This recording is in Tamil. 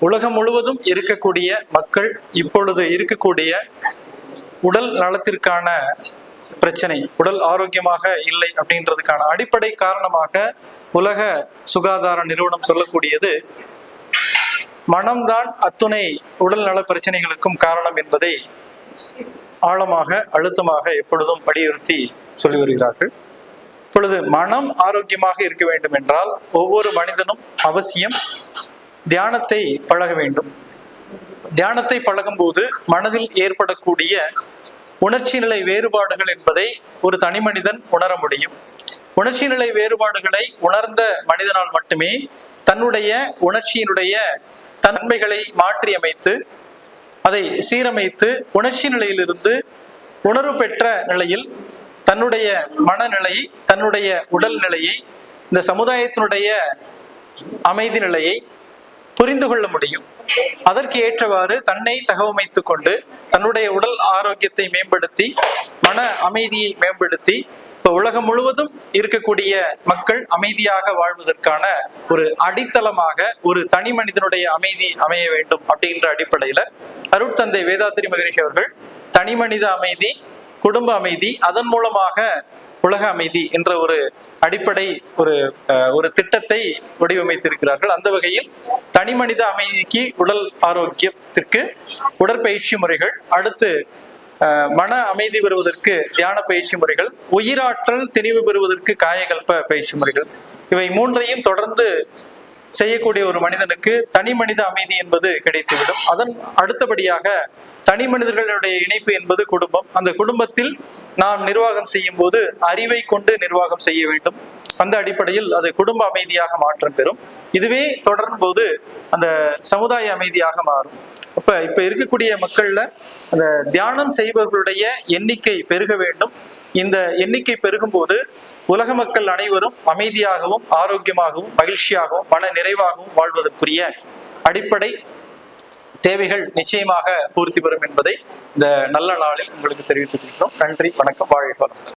உலகம் முழுவதும் இருக்கக்கூடிய மக்கள் இப்பொழுது இருக்கக்கூடிய உடல் நலத்திற்கான பிரச்சனை உடல் ஆரோக்கியமாக இல்லை அப்படின்றதுக்கான அடிப்படை காரணமாக உலக சுகாதார நிறுவனம் சொல்லக்கூடியது மனம்தான் அத்துணை உடல் நல பிரச்சனைகளுக்கும் காரணம் என்பதை ஆழமாக அழுத்தமாக எப்பொழுதும் வலியுறுத்தி சொல்லி வருகிறார்கள். இப்பொழுது மனம் ஆரோக்கியமாக இருக்க வேண்டும் என்றால் ஒவ்வொரு மனிதனும் அவசியம் தியானத்தை பழக வேண்டும். தியானத்தை பழகும்போது மனதில் ஏற்படக்கூடிய உணர்ச்சி நிலை வேறுபாடுகள் என்பதை ஒரு தனி மனிதன் உணர முடியும். உணர்ச்சி நிலை வேறுபாடுகளை உணர்ந்த மனிதனால் மட்டுமே தன்னுடைய உணர்ச்சியினுடைய தன்மைகளை மாற்றி அமைத்து அதை சீரமைத்து உணர்ச்சி நிலையிலிருந்து உணர்வு பெற்ற நிலையில் தன்னுடைய மனநிலையை தன்னுடைய உடல் நிலையை இந்த சமுதாயத்தினுடைய அமைதி நிலையை புரிந்து கொள்ள முடியும். அதற்கு ஏற்றவாறு தன்னை தகவமைத்துக் கொண்டு தன்னுடைய உடல் ஆரோக்கியத்தை மேம்படுத்தி மன அமைதியை மேம்படுத்தி இப்ப உலகம் முழுவதும் இருக்கக்கூடிய மக்கள் அமைதியாக வாழ்வதற்கான ஒரு அடித்தளமாக ஒரு தனி மனிதனுடைய அமைதி அமைய வேண்டும் அப்படின்ற அடிப்படையில அருட்தந்தை வேதாத்திரி மகரிஷி அவர்கள் தனி மனித அமைதி குடும்ப அமைதி அதன் மூலமாக உலக அமைதி என்ற ஒரு அடிப்படை ஒரு ஒரு திட்டத்தை வடிவமைத்திருக்கிறார்கள். அந்த வகையில் தனி மனித அமைதிக்கு உடல் ஆரோக்கியத்திற்கு உடற்பயிற்சி முறைகள் அடுத்து அஹ், மன அமைதி பெறுவதற்கு தியான பயிற்சி முறைகள் உயிராற்றல் தெளிவு பெறுவதற்கு காயகல்ப பயிற்சி முறைகள். இவை மூன்றையும் தொடர்ந்து செய்யக்கூடிய ஒரு மனிதனுக்கு தனி மனித அமைதி என்பது கிடைத்துவிடும். அதன் அடுத்தபடியாக தனி மனிதர்களுடைய இணைப்பு என்பது குடும்பம். அந்த குடும்பத்தில் நாம் நிர்வாகம் செய்யும் போது அறிவை கொண்டு நிர்வாகம் செய்ய வேண்டும். அந்த அடிப்படையில் அது குடும்ப அமைதியாக மாற்றம் பெறும். இதுவே தொடரும் போது அந்த சமுதாய அமைதியாக மாறும். அப்ப இப்ப இருக்கக்கூடிய மக்கள்ல அந்த தியானம் செய்பவர்களுடைய எண்ணிக்கை பெருக வேண்டும். இந்த எண்ணிக்கை பெருகும் போது உலக மக்கள் அனைவரும் அமைதியாகவும் ஆரோக்கியமாகவும் மகிழ்ச்சியாகவும் மன நிறைவாகவும் வாழ்வதற்குரிய அடிப்படை தேவைகள் நிச்சயமாக பூர்த்தி பெறும் என்பதை இந்த நல்ல நாளில் உங்களுக்கு தெரிவித்துக் கொள்கிறோம். நன்றி வணக்கம் வாழ்க வளமுடன்.